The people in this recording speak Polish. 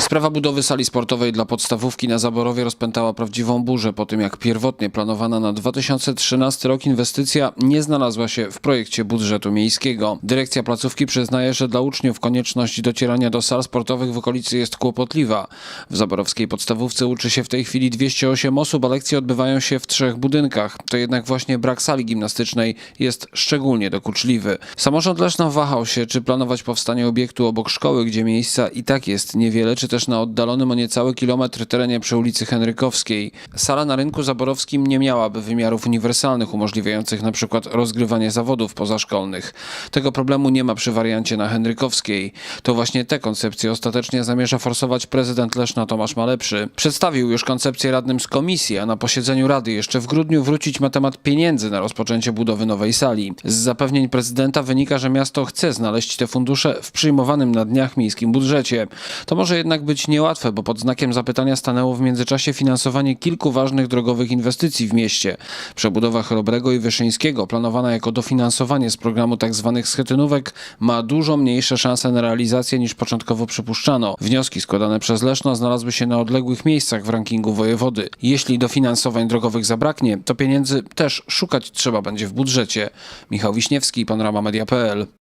Sprawa budowy sali sportowej dla podstawówki na Zaborowie rozpętała prawdziwą burzę po tym, jak pierwotnie planowana na 2013 rok inwestycja nie znalazła się w projekcie budżetu miejskiego. Dyrekcja placówki przyznaje, że dla uczniów konieczność docierania do sal sportowych w okolicy jest kłopotliwa. W zaborowskiej podstawówce uczy się w tej chwili 208 osób, a lekcje odbywają się w trzech budynkach. To jednak właśnie brak sali gimnastycznej jest szczególnie dokuczliwy. Samorząd Leszno wahał się, czy planować powstanie obiektu obok szkoły, gdzie miejsca i tak jest niewiele, czy też na oddalonym o niecały kilometr terenie przy ulicy Henrykowskiej. Sala na rynku zaborowskim nie miałaby wymiarów uniwersalnych umożliwiających przykład rozgrywanie zawodów pozaszkolnych. Tego problemu nie ma przy wariancie na Henrykowskiej. To właśnie te koncepcje ostatecznie zamierza forsować prezydent Leszna Tomasz Malepszy. Przedstawił już koncepcję radnym z komisji, a na posiedzeniu rady jeszcze w grudniu wrócić ma temat pieniędzy na rozpoczęcie budowy nowej sali. Z zapewnień prezydenta wynika, że miasto chce znaleźć te fundusze w przyjmowanym na dniach miejskim budżecie. To może jednak być niełatwe, bo pod znakiem zapytania stanęło w międzyczasie finansowanie kilku ważnych drogowych inwestycji w mieście. Przebudowa Chrobrego i Wyszyńskiego, planowana jako dofinansowanie z programu tzw. schetynówek, ma dużo mniejsze szanse na realizację niż początkowo przypuszczano. Wnioski składane przez Leszno znalazły się na odległych miejscach w rankingu wojewody. Jeśli dofinansowań drogowych zabraknie, to pieniędzy też szukać trzeba będzie w budżecie. Michał Wiśniewski, Panorama Media.pl